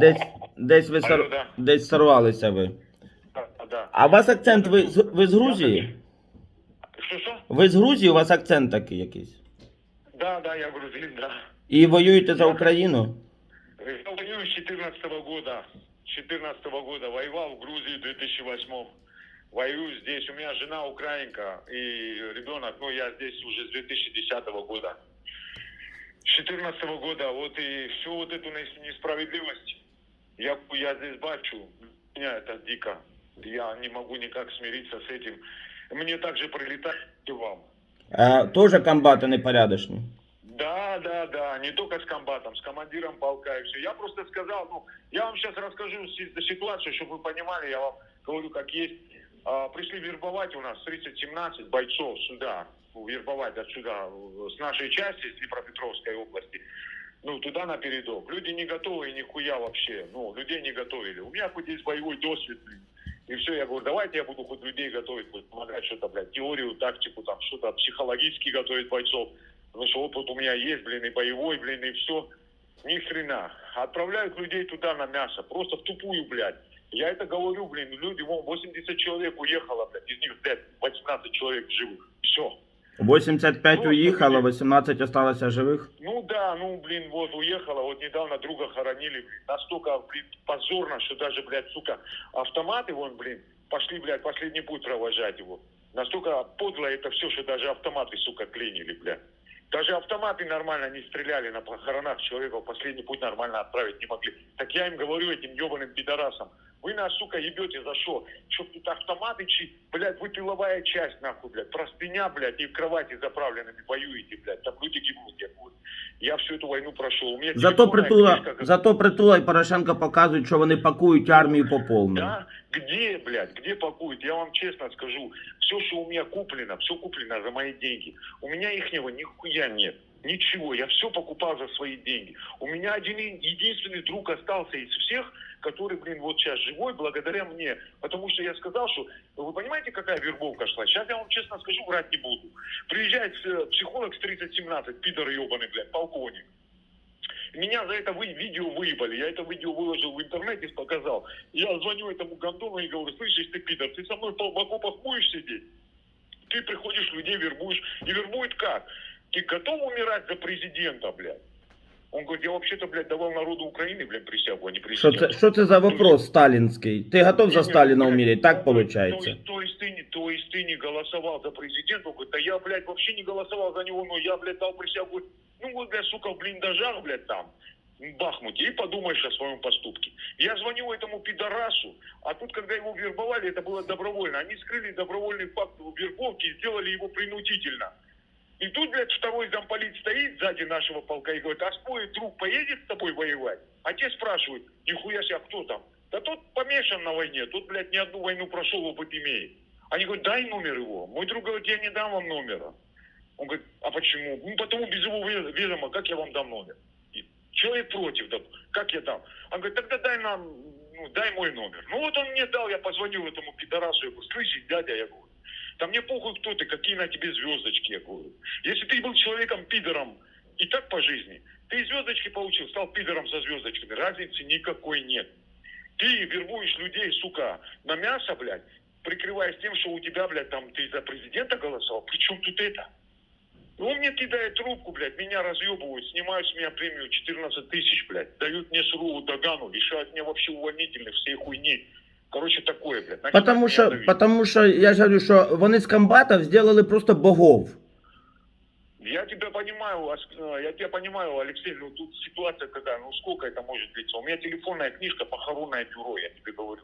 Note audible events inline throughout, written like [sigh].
Десь, десь ви сор... Да. десь сорвалися ви. Да, да. А у вас акцент, ви, з- ви з Грузії? Что-что? Ви з Грузії, у вас акцент такий якийсь. Да, да, я грузин, да. І воюєте за Україну? Я воюю с 14 года. С 14 года воевал в Грузии в 2008 Воюю здесь. У меня жена украинка и ребенок, ну, я здесь уже с 2010 года. С 14 года. Вот и всю вот эту нес- несправедливость я, я здесь бачу. Меня это дико. Я не могу никак смириться с этим. Мне также прилетает и вам. А, теж комбати непорядочні. Да, да, да, не только с комбатом, с командиром полка и все. Я просто сказал, ну, я вам сейчас расскажу си- ситуацию, чтобы вы понимали, я вам говорю, как есть. А, пришли вербовать у нас 30-17 бойцов сюда, вербовать отсюда, э, с нашей части, с Днепропетровской области, ну, туда на передок. Люди не готовы нихуя вообще, ну, людей не готовили. У меня хоть есть боевой досвид, блин. И все, я говорю, давайте я буду хоть людей готовить, буду помогать что-то, блядь, теорию, тактику, там, что-то психологически готовить бойцов. Потому что опыт у меня есть, блин, и боевой, блин, и все. Ни хрена. Отправляют людей туда на мясо. Просто в тупую, блядь. Я это говорю, блин, люди, вон, 80 человек уехало, блядь, из них, блядь, 18 человек живых. Все. 85 уїхало, 18 осталося живих. Ну да, ну, блин, вот уехала, вот недавно друга хоронили, блин, настолько, блин, позорно, что даже, блядь, сука, автоматы, вон, блин, пошли, блядь, последний путь провожать его. Настолько подло это все, что даже автоматы, сука, клинили, блядь. Даже автоматы нормально не стреляли на похоронах человека, в последний путь нормально отправить не могли. Так я им говорю, этим ебаным пидорасам, вы нас, сука, ебете за что? Чтоб тут автоматы, чи, блядь, вы тыловая часть, нахуй, блядь, простыня, блядь, и в кровати заправленными воюете, блядь, там люди гибнут, я говорю. Я всю эту войну прошел. У меня Зато телефонная притула, книжка, как- зато притула і Порошенко показують, що вони пакують армію по повній. Да? Где, блядь, где пакуют? Я вам честно скажу, все, что у меня куплено, все куплено за мои деньги. У меня ихнего нихуя нет. Ничего, я все покупал за свои деньги. У меня один единственный друг остался из всех, который, блин, вот сейчас живой благодаря мне. Потому что я сказал, что вы понимаете, какая вербовка шла? Сейчас я вам честно скажу, врать не буду. Приезжает э, психолог с 3017, пидор ебаный, блядь, полковник. Меня за это вы, видео выебали. Я это видео выложил в интернете, показал. Я звоню этому гондону и говорю, слышишь ты, пидор, ты со мной в окопах будешь сидеть? Ты приходишь, людей вербуешь. И вербует как? Ты готов умирать за президента, блядь? Он говорит, я вообще-то, блядь, давал народу Украины, блядь, присягу, а не це, що це за вопрос сталінський? Ти готов за блядь, умереть? Так то- виходить? То, есть- то есть ты не, то есть ты не голосовал за президента? Он говорит, да я, блядь, вообще не голосовал за него, но я, блядь, дал присягу. Ну вот, блядь, сука, в блиндажах, блядь, там, в Бахмуте, и подумаешь о своем поступке. Я звоню этому пидорасу, а тут, когда его вербовали, это было добровольно. Они скрыли добровольный факт вербовки и сделали его принудительно. И тут, блядь, второй замполит стоит сзади нашего полка и говорит, а твой друг поедет с тобой воевать? А те спрашивают, нихуя себе, а кто там? Да тот помешан на войне, тот, блядь, не одну войну прошел, опыт имеет. Они говорят, дай номер его. Мой друг говорит, я не дам вам номера. Он говорит, а почему? Ну, потому без его ве- ведома, как я вам дам номер? И человек против, да, как я дам? Он говорит, тогда дай нам, ну, дай мой номер. Ну вот он мне дал, я позвонил этому пидорасу, я говорю, слышишь, дядя, я говорю, да мне похуй, кто ты, какие на тебе звездочки, я говорю. Если ты был человеком-пидором и так по жизни, ты звездочки получил, стал пидором со звездочками, разницы никакой нет. Ты вербуешь людей, сука, на мясо, блядь, прикрываясь тем, что у тебя, блядь, там, ты за президента голосовал. При чем тут это? Ну, он мне кидает трубку, блядь, меня разъебывают, снимают с меня премию 14 тысяч, блядь, дают мне суровую догану, лишают меня вообще увольнительных, всей хуйни. Короче, такое, блядь. Начинают Потому давить. потому що я ж говорю, що вони з комбатів зробили просто богов. Я тебя понимаю, э, я тебя понимаю, Алексей, ну тут ситуация какая, ну сколько это может длиться? У меня телефонная книжка похоронное бюро, я тебе говорю.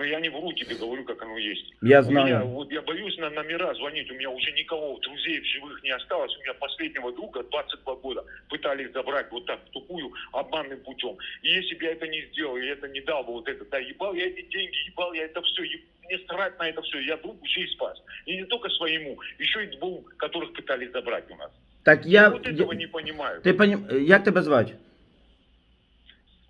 Ну я не вру тебе, говорю, как оно есть. Я У меня, знаю. вот я боюсь на номера звонить, у меня уже никого, друзей в живых не осталось. У меня последнего друга 22 года пытались забрать вот так, в тупую, обманным путем. И если бы я это не сделал, и это не дал бы вот это, да, ебал я эти деньги, ебал я это все, мне старать на это все, я друг жизнь спас. И не только своему, еще и двум, которых пытались забрать у нас. Так я. вот этого я- не понимаю. Ти понім... Як тебе звати?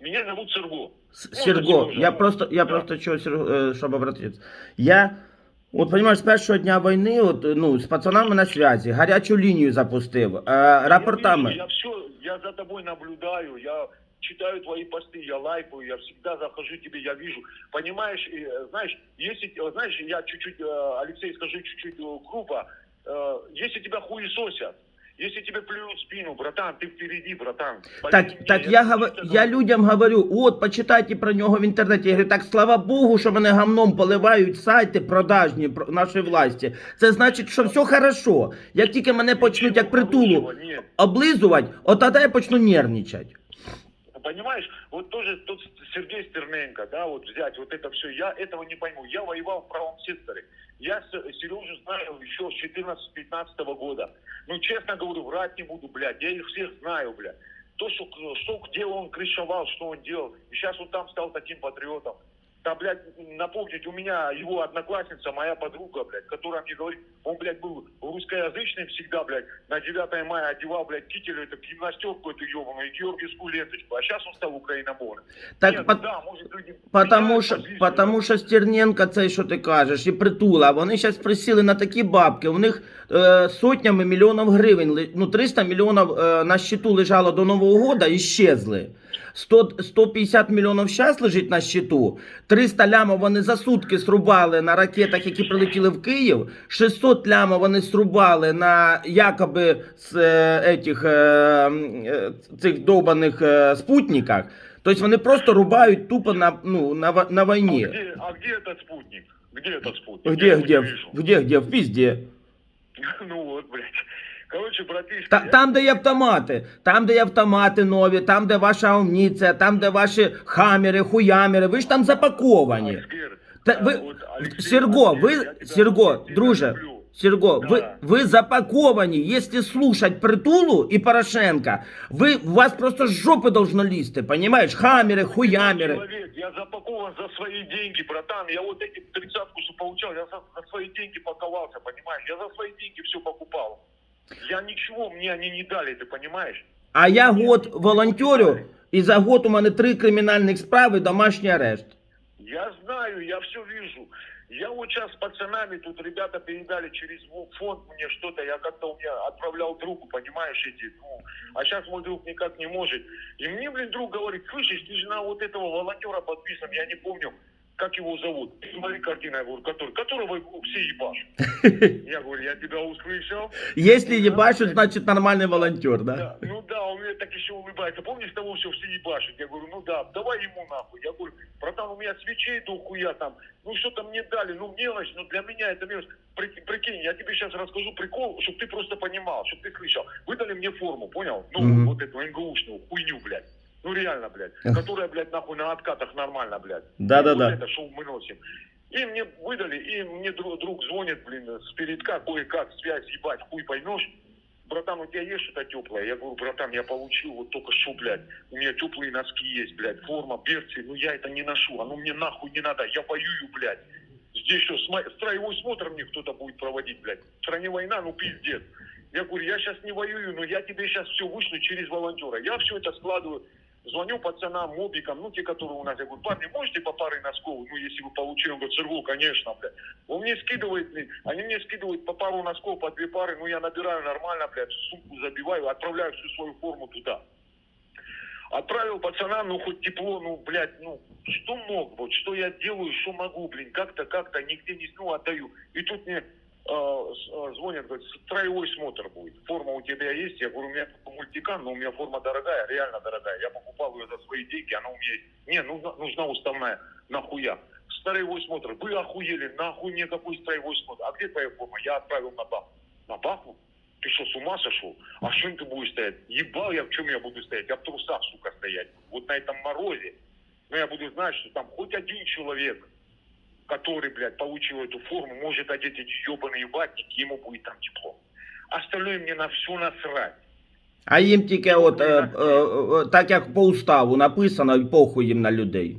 Меня зовут Серго. С- Можна Серго. Сережа. Я просто, я Да. просто чого, Серго, е, щоб обратитися. Я, от розумієш, з першого дня війни, от, ну, з пацанами на связі, гарячу лінію запустив, е, рапортами. Я, все, я за тобой наблюдаю, я читаю твои посты, я лайкаю, я всегда захожу тебе, я вижу. Понимаешь, и, э, знаешь, если, э, знаешь, я чуть-чуть, э, Алексей, скажу чуть-чуть э, грубо, э, если тебя хуесосят, если тебе плюют в спину, братан, ты впереди, братан. Поверь Так, мне, так я, гов- я людям говорю, от, почитайте про нього в інтернеті. Я говорю, так слава Богу, що мене гамном поливають сайти продажні про- нашої власті. Це значить, що все хорошо. Як тільки мене почнуть як притулу нет. облизувати, от тоді я почну нервничати. Понимаешь, вот тоже тот Сергей Стерненко, да, вот взять вот это все, я этого не пойму. Я воевал в правом секторе. Я Сережу знаю еще с 14-15 года. Ну, честно говорю, врать не буду, блядь. Я их всех знаю, блядь. То, что, что где он крышевал, что он делал. И сейчас он там стал таким патриотом. Да, блядь, напомнить, у меня его одноклассница, моя подруга, блядь, которая мне говорит, он, блядь, был русскоязычный всегда, блядь, на 9 мая одевал, блядь, китель, эту гимнастерку эту ебаную, и георгиевскую ленточку, а сейчас он стал украиномором. Так, Нет, по- ну да, может, люди Потому меняют що, позицию, потому що Стерненко, це що ти кажеш, і притула, вони зараз присіли на такі бабки. У них е, сотнями мільйонів гривень, ли- ну 300 мільйонів е, на щиту лежало до Нового года і щезли. 100, 150 мільйонів зараз лежить на щиту, 300 лямів вони за сутки срубали на ракетах, які прилетіли в Київ, 600 лямів вони срубали на якоби з е, етих, е, е, цих довбаних е, спутниках. Тобто вони просто рубають тупо на, ну, на, на війні. а где этот спутник? Где этот спутник? Где, Я где, где, где, в пизде. [laughs] Ну вот, блядь. Короче, братишка, Та, я- там, де є автомати, там, де є автомати нові, там, де ваша амуніція, там, де ваші хамери, хуямери, ви ж там запаковані. Аскер, Та а, ви, вот, Алексей, Серго, Алексей, ви, я тебя Серго, очень сильно друже, люблю. Серго, Да. ви, ви запаковані, якщо слушать Притулу і Порошенка, ви, у вас просто з жопи должно лізти, понимаешь? Хамери, хуямери. Человек, я запакован за свои деньги, братан. Я вот эти тридцатку, что получал, я за, за свои деньги паковался, понимаешь? Я за свои деньги все покупал. Я ничего, мне они не дали, ты понимаешь? А я год волонтерю, і за год у мене три кримінальних справи, домашній арешт. Я знаю, я все вижу. Я вот сейчас с пацанами, тут ребята передали через в- фонд мне что-то, я как-то у меня отправлял другу, понимаешь, эти, ну, а сейчас мой друг никак не может. И мне, блин, друг говорит, слышишь, ты же на вот этого волонтера подписан, я не помню, как его зовут. Смотри картина, я говорю, который, которого все ебашут. [laughs] Я говорю, я тебя услышал. Если ебашут, значит нормальный волонтер, да? Да, ну да, он мне так еще улыбается. Помнишь того, что все ебашут? Я говорю, ну да, давай ему нахуй. Я говорю, братан, у меня свечей до хуя там. Ну что-то мне дали, ну мелочь, но для меня это мелочь. При- прикинь, я тебе сейчас расскажу прикол, чтобы ты просто понимал, чтобы ты слышал. Выдали мне форму, понял? Ну, вот эту НГУшную хуйню, блядь. Ну реально, блядь. Которая, блядь, нахуй на откатах нормально, блядь. Да-да-да. Вот это, что мы носим. И мне выдали, и мне друг, друг звонит, блин, с передка, кое-как, связь, ебать, хуй поймешь. Братан, у тебя есть что-то теплое? Я говорю, братан, я получил вот только что, блядь. У меня теплые носки есть, блядь, форма, берцы, ну я это не ношу, оно мне нахуй не надо, я воюю, блядь. Здесь что, строевой смотр мне кто-то будет проводить, блядь. В стране война, ну пиздец. Я говорю, я сейчас не воюю, но я тебе сейчас все вышлю через волонтера. Я все это складываю, звоню пацанам, мобикам, ну те, которые у нас. Я говорю, парни, можете по паре носков? Ну, если вы получили, он говорит, Сергей, конечно, блядь. Он мне скидывает, они мне скидывают по пару носков, по две пары, ну я набираю нормально, блядь, сумку забиваю, отправляю всю свою форму туда. Отправил пацанам, ну хоть тепло, ну, блядь, ну, что мог, вот, что я делаю, что могу, блин, как-то, как-то, нигде не, ну, отдаю. И тут мне звонят, говорят, строевой смотр будет. Форма у тебя есть? Я говорю, у меня мультикан, но у меня форма дорогая, реально дорогая. Я покупал ее за свои деньги, она у меня есть. Не, нужна, нужна уставная, нахуя. Строевой смотр. Вы охуели, нахуй мне какой строевой смотр. А где твоя форма? Я отправил на Бахмут. На Бахмут? Ты что, с ума сошел? А чем ты будешь стоять? Ебал я, в чем я буду стоять? Я в трусах, сука, стоять. Вот на этом морозе. Но я буду знать, что там хоть один человек, который, блядь, получил эту форму, может одеть эти ебаные ватники, ему будет там тепло. Остальное мне на все насрать. А їм тільки от, е, е, е, так як по уставу написано, і похуй їм на людей.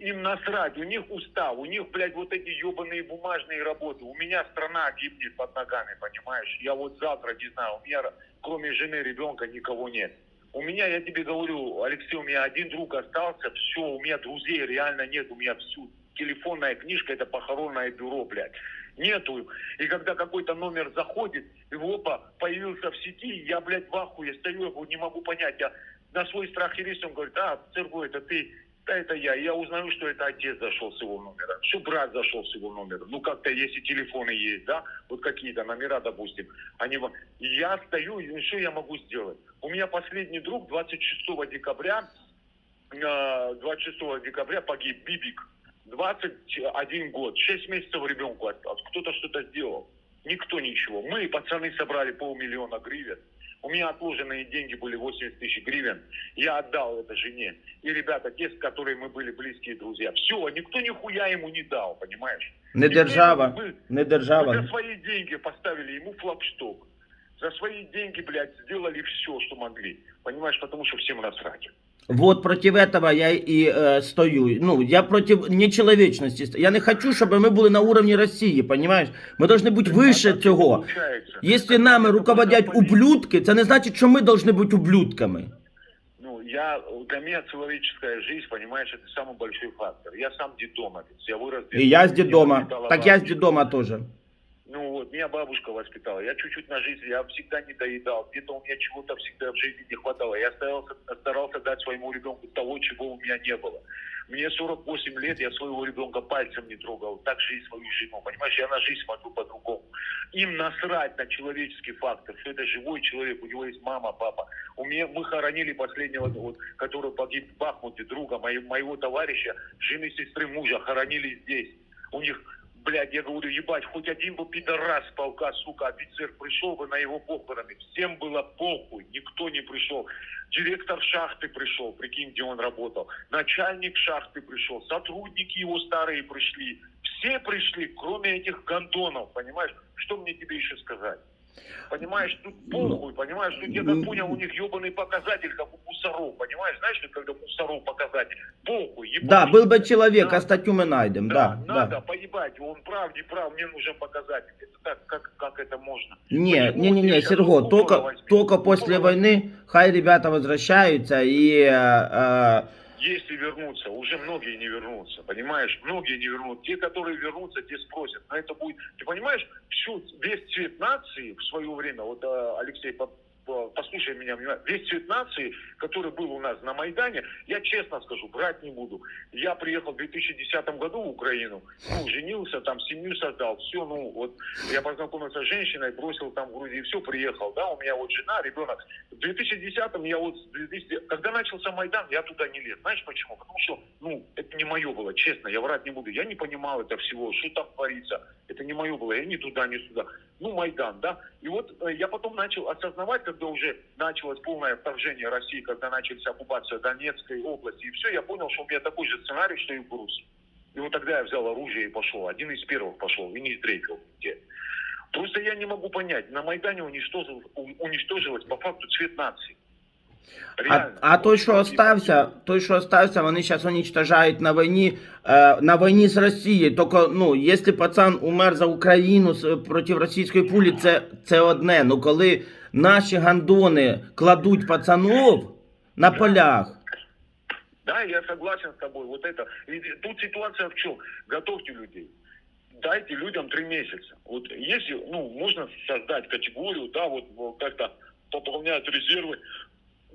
Им насрать, у них устав, у них, блядь, вот эти ебаные бумажные работы. У меня страна гибнет под ногами, понимаешь? Я вот завтра, не знаю, у меня кроме жены, ребенка никого нет. У меня, я тебе говорю, Алексей, у меня один друг остался, все, у меня друзей реально нет, у меня всю телефонная книжка, это похоронное бюро, блядь. Нету. И когда какой-то номер заходит, и опа, появился в сети, я, блядь, в ахуе стою, я не могу понять, я на свой страх и риск он говорит, а, Сергей, это ты, да, это я. И я узнаю, что это отец зашел с его номера, что брат зашел с его номера. Ну, как-то, если телефоны есть, да, вот какие-то номера, допустим, они... во- И я стою, и что я могу сделать? У меня последний друг 26 декабря, э, 26 декабря погиб Бибик. 21 год, 6 месяцев ребенку. Кто-то что-то сделал. Никто ничего. Мы, пацаны, собрали полмиллиона гривен. У меня отложенные деньги были 80 тысяч гривен. Я отдал это жене. И ребята, те, с которыми мы были близкие друзья. Все, никто нихуя ему не дал, понимаешь? Не держава, мы- не мы держава. за свои деньги поставили ему флагшток. За свои деньги, блядь, сделали все, что могли. Понимаешь, потому что всем насрать. Вот против этого я і е, стою. Ну, я против нечеловечності. ст- Я не хочу, щоб ми були на уровні Росії, понимаешь? Ми повинні бути вище А так цього. получается. Якщо нами руководять ублюдки, це не значить, що ми повинні бути ублюдками. Ну, я, для меня человеческая жизнь, понимаешь, это самый большой фактор. Я сам детдомовец, я вырос І я з детдоме, дідома. меня воспитала Так я з бабушка. дідома теж. Ну вот, меня бабушка воспитала. Я чуть-чуть на жизнь, я всегда не доедал. Где-то у меня чего-то всегда в жизни не хватало. Я старался, старался дать своему ребенку того, чего у меня не было. Мне 48 лет, я своего ребенка пальцем не трогал. Так же и свою жену. Понимаешь, я на жизнь смотрю по-другому. Им насрать на человеческий фактор, что это живой человек, у него есть мама, папа. У меня, мы хоронили последнего, вот, который погиб в Бахмуте, друга моего, моего товарища, жены сестры мужа, хоронили здесь. У них Блядь, я говорю, ебать, хоть один бы пидорас полка, сука, офицер пришел бы на его похороны. Всем было похуй, никто не пришел. Директор шахты пришел, прикинь, где он работал. Начальник шахты пришел, сотрудники его старые пришли. Все пришли, кроме этих гондонов, понимаешь? Что мне тебе еще сказать? Понимаешь, тут похуй, понимаешь, тут я как понял, у них ебаный показатель, как у мусоров, понимаешь, знаешь, когда мусоров показатель, похуй, ебать. Да, был бы человек, Да. а статью мы найдем. Да, Да, надо да. поебать, он прав, не прав, мне нужен показатель. Это так, как, как это можно? Не, Почему не, не, не, Серго, только, возьми? только после войны хай ребята возвращаются и э, э, Если вернутся, уже многие не вернутся, понимаешь? Многие не вернутся. Те, которые вернутся, те спросят. Но это будет... Ты понимаешь, всю, весь цвет нации в свое время, вот э, Алексей, послушай меня, весь цвет нации, который был у нас на Майдане, я честно скажу, брать не буду. Я приехал в 2010 году в Украину, ну, женился, там семью создал, все, ну, вот, я познакомился с женщиной, бросил там в Грузии, все, приехал, да, у меня вот жена, ребенок. В 2010 я вот, с 2000 когда начался Майдан, я туда не лез. Знаешь почему? Потому что, ну, это не мое было, честно, я врать не буду. Я не понимал это всего, что там творится. Это не мое было, я ни туда, ни сюда. Ну, Майдан, да. И вот э, я потом начал осознавать, когда уже началось полное вторжение России, когда начались оккупация Донецкой области, и все, я понял, что у меня такой же сценарий, что и в Грузии. И вот тогда я взял оружие и пошел. Один из первых пошел и не сдрейфил нигде. Просто я не могу понять, на Майдане уничтожил, у- уничтожилось по факту цвет нации. А, Реально. а той, Вот що и остався, той, що остався, вони зараз уничтожають на війні, е, на війні з Росією. Тільки, ну, якщо пацан умер за Україну з- проти російської пулі, це, це одне. Ну коли наші гандони кладуть пацанов на полях. Да, я согласен с тобой. Вот это. И тут ситуация в чем? Готовьте людей. Дайте людям три месяца. Вот если, ну, можно создать категорию, да, вот как-то пополнять резервы,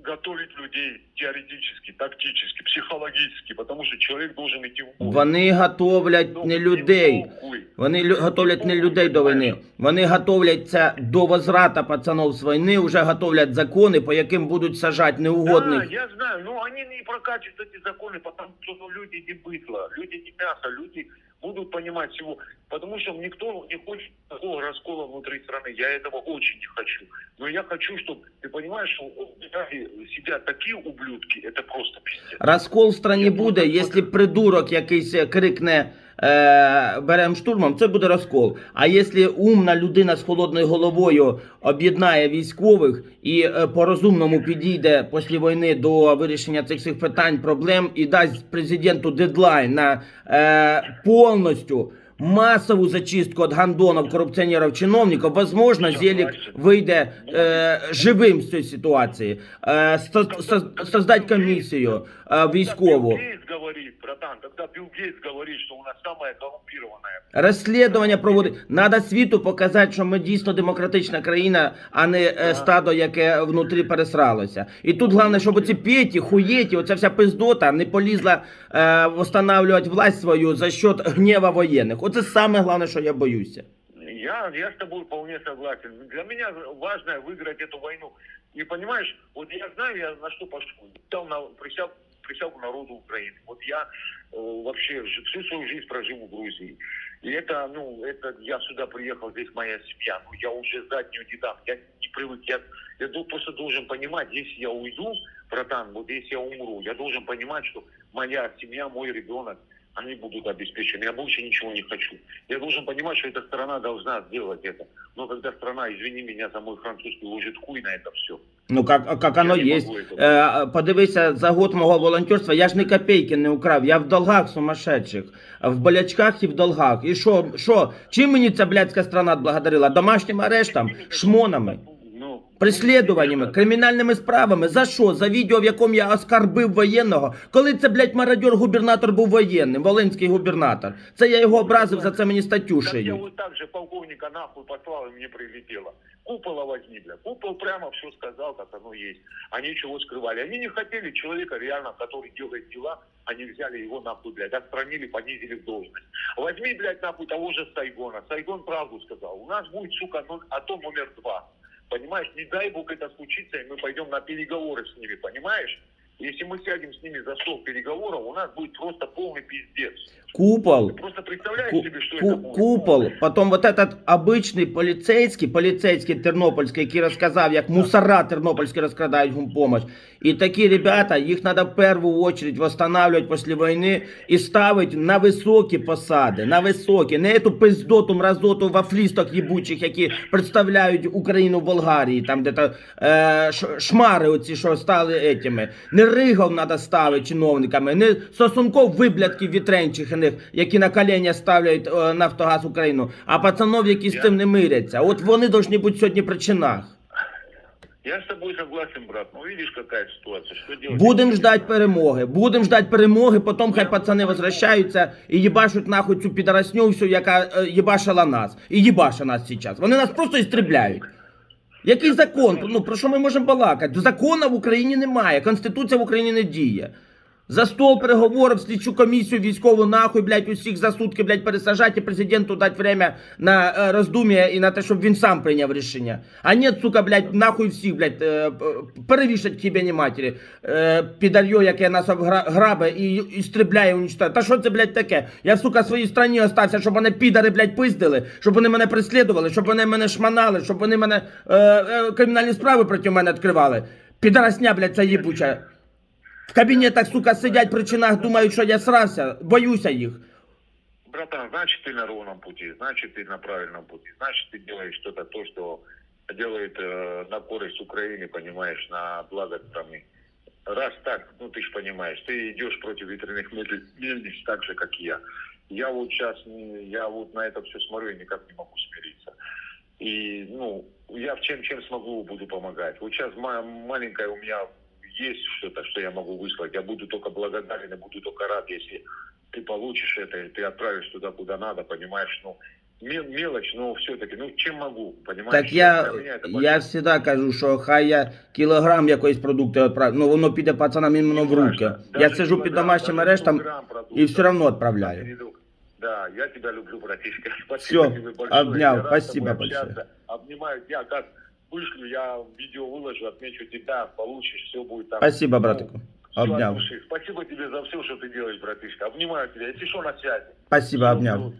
готовить людей теоретически, тактически, психологически, потому что человек должен идти в бой. Вони готовлять Ну, не им людей. похуй. Вони лю- готовлять не людей до війни. Вони готовляться до возврата пацанов з війни, вже готовлять закони, по яким будуть сажати неугодних. Да, я знаю, но они не прокатят эти законы, потому что ну, люди не быдло, люди не мясо, люди будут понимать всего. Потому что никто не хочет такого раскола внутри страны. Я этого очень не хочу. Но я хочу, чтобы, ты понимаешь, что в сидят такие ублюдки, это просто пиздец. Розкол в страні Я буде, просто якщо смотрю. придурок якийсь крикне е, берем штурмом, це буде розкол. А якщо умна людина з холодною головою об'єднає військових і е, по-розумному підійде після війни до вирішення цих всіх питань, проблем і дасть президенту дедлайн на е, повністю масову зачистку від гандонів, корупціонерів, чиновників, возможно, Зелік вийде е, живим з цієї ситуації. Е, создать комісію військову. Говорит, братан, когда Билл Гейтс говорит, что у нас самая коррумпированная. Розслідування проводить. Надо світу показати, що ми дійсно демократична країна, а не е, стадо, яке внутрі пересралося. І тут головне, щоб оці петі, хуєті, оця вся пиздота не полізла е, встановлювати власть свою за счет гнєва воєнних. Оце саме головне, що я боюся. Я, я с тобой вполне согласен. Для меня важно выиграть эту войну. И понимаешь, вот я знаю, я на что пошел. Дал на присягу, присягу народу Украины. Вот я э, вообще всю свою жизнь прожил в Грузии. И это, ну, это я сюда приехал, здесь моя семья. Ну, я уже заднюю не. Я не привык. Я, я просто должен понимать, если я уйду, братан, вот если я умру, я должен понимать, что моя семья, мой ребенок, они будут обеспечены. Я больше ничего не хочу. Я должен понимать, что эта страна должна сделать это. Но когда страна, извини меня за мой французский, ложит хуй на это все. Ну, как, как оно є. Е, подивися, за год мого волонтерства я ж ні копійки не украв. Я в долгах сумасшедших. В болячках і в долгах. І що, що? Чим мені ця блядська страна благодарила? Домашнім арештом? Шмонами? Преслідуваннями, кримінальними справами. За що? За відео, в якому я оскарбив воєнного. Коли це, блядь, мародьор губернатор був воєнним, волинський губернатор. Це я його образив, за це мені статтю Так я вот так же полковника нахуй послал, и мне прилетело. Купола возьми, бля. Купол прямо все сказал, как оно есть. Они чего скрывали? Они не хотели человека реально, который делает дела, они взяли его нахуй, блядь, отстранили, понизили в должность. Возьми, блядь, нахуй того же Сайгона. Сайгон правду сказал. У нас будет, сука, ну, АТО номер два. Понимаешь, не дай бог это случится, и мы пойдем на переговоры с ними, понимаешь? Если мы сядем с ними за стол переговоров, у нас будет просто полный пиздец. Купол. Ты просто представляешь Ку- себе, что ку- это будет? купол, потім вот этот обичний поліцейський, поліцейський тернопільський, який розказав, як мусора тернопільські розкрадають гумпомощь. І такі ребята, їх треба в першу чергу восстанавливать після війни і ставити на високі посади, на високі, не эту пиздоту, мразоту вафлісток їбучих, які представляють Україну в Болгарії, там де то е, ш- шмари оці, що стали етими. Не ригов треба ставити чиновниками, не сосунков виблядків вітренчих них, які на коління ставляють е, Нафтогаз Україну, а пацанов, які з Я- цим не миряться. От вони повинні бути сьогодні при чинах. Я с тобой согласен, брат. Ну видишь, какая ситуация. Что делать? Будемо ждать перемоги. Будемо ждать перемоги, потім хай пацани возвращаються і їбашуть нахуй цю підарасню всю, яка е, їбашила нас. І їбаша нас зараз. Вони нас просто істрібляють. Який закон? Ну про що ми можемо балакати? Закону в Україні немає, Конституція в Україні не діє. За стол переговорів, слідчу комісію військову нахуй, блядь, усіх за сутки, блядь, пересажати і президенту дати время на е, роздум'я і на те, щоб він сам прийняв рішення. А ні, сука, блядь, нахуй всіх, блядь, е, перевішать тебе не матері. Е, підар'йо, яке нас грабе і, і стрібляє, уничтожає. Та що це, блядь, таке? Я, сука, в своїй страні остався, щоб вони підари, блядь, пиздили, щоб вони мене преслідували, щоб вони мене шманали, щоб вони мене е, е, кримінальні справи проти мене відкривали. Підарасня, блядь, ця їбуча. В кабінетах, сука, сидять при чинах, думають, що я срався, боюся їх. Братан, значит ты на ровном пути, значит ты на правильном пути, значит ты делаешь что-то то, что делает э, на користь Украины, понимаешь, на благо страны. Раз так, ну ты же понимаешь, ты идешь против ветряных мельниц так же, как я. Я вот сейчас, я вот на это все смотрю и никак не могу смириться. И, ну, я в чем, чем смогу, буду помогать. Вот сейчас ма- маленькая у меня есть что-то, что я могу выслать. Я буду только благодарен и буду только рад, если ты получишь это, и ты отправишь туда, куда надо, понимаешь, ну, мел- мелочь, но все-таки, ну, чем могу, понимаешь? Так я, Для меня это я большое. завжди кажу, що хай я кілограм якоїсь продукту відправлю, ну воно піде пацанам іменно в руки. Неважно. Я Даже сижу під килограмм, домашнім даже арештом килограмм продуктов. і все одно відправляю. Передок. Да, я тебя люблю, братишка. [laughs] Спасибо Всё, тебе большое. обнял, Я рад спасибо с тобой большое. общаться. Обнимаю тебя, как вышлю, я видео выложу, отмечу тебя, получишь, все будет там. Спасибо, Ну, братику. души. Спасибо тебе за все, что ты делаешь, братишка. Обнимаю тебя. Если что, на связи. Спасибо, Всё, обняв. плюс.